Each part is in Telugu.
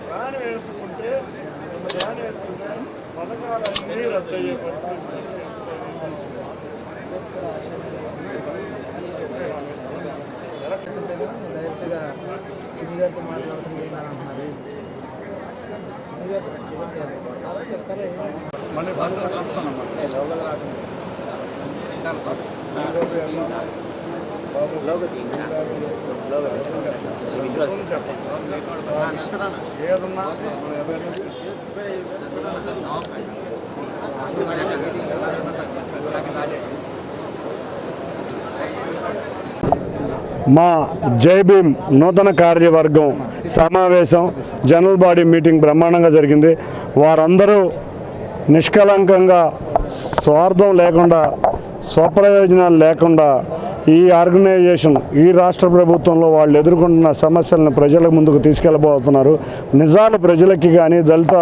ప్లాన్ వేసుకుంటే ప్లాన్ వేసుకుంటే డైరెక్ట్గా సినీ గారితో మాట్లాడుతుంది అంటున్నారు చెప్తారా మా జై భీమ్ నూతన కార్యవర్గం సమావేశం జనరల్ బాడీ మీటింగ్ బ్రహ్మాండంగా జరిగింది. వారందరూ నిష్కలంకంగా స్వార్థం లేకుండా స్వప్రయోజనాలు లేకుండా ఈ ఆర్గనైజేషన్ ఈ రాష్ట్ర ప్రభుత్వంలో వాళ్ళు ఎదుర్కొంటున్న సమస్యలను ప్రజల ముందుకు తీసుకెళ్ళబోతున్నారు. నిజాలు ప్రజలకి కానీ దళిత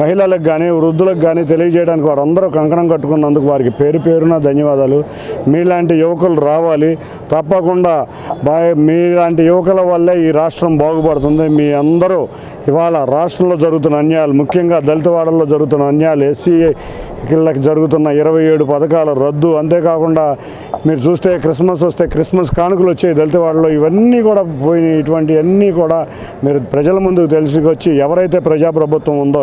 మహిళలకు కానీ వృద్ధులకు కానీ తెలియజేయడానికి వారందరూ కంకణం కట్టుకున్నందుకు వారికి పేరు పేరున ధన్యవాదాలు. మీలాంటి యువకులు రావాలి. తప్పకుండా బా మీలాంటి యువకుల వల్లే ఈ రాష్ట్రం బాగుపడుతుంది. మీ అందరూ ఇవాళ రాష్ట్రంలో జరుగుతున్న అన్యాయాలు ముఖ్యంగా దళిత వాడల్లో జరుగుతున్న అన్యాయాలు ఎస్సీ జరుగుతున్న ఇరవై ఏడు పథకాల రద్దు అంతేకాకుండా మీరు చూస్తే క్రిస్మస్ వస్తే క్రిస్మస్ కానుకలు వచ్చాయి దళితవాడలో ఇవన్నీ కూడా పోయినాయి. ఇటువంటివన్నీ కూడా మీరు ప్రజల ముందుకు తెలుసుకొచ్చి ఎవరైతే ప్రజాప్రభుత్వం ఉందో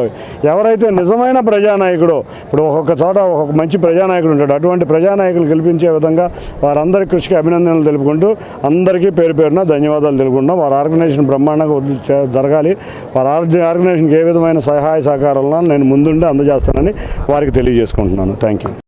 ఎవరైతే నిజమైన ప్రజానాయకుడో ఇప్పుడు ఒక్కొక్క చోట ఒక్కొక్క మంచి ప్రజానాయకుడు ఉంటాడు. అటువంటి ప్రజానాయకులు గెలిపించే విధంగా వారందరి కృషికి అభినందనలు తెలుపుకుంటూ అందరికీ పేరు పేరున ధన్యవాదాలు తెలుపుకుంటున్నాం. వారి ఆర్గనైజేషన్ బ్రహ్మాండంగా జరగాలి. వారి ఆర్గనైజేషన్కి ఏ విధమైన సహాయ సహకారాలను నేను ముందుండి అందజేస్తానని వారికి తెలియజేసుకుంటున్నాను. Thank you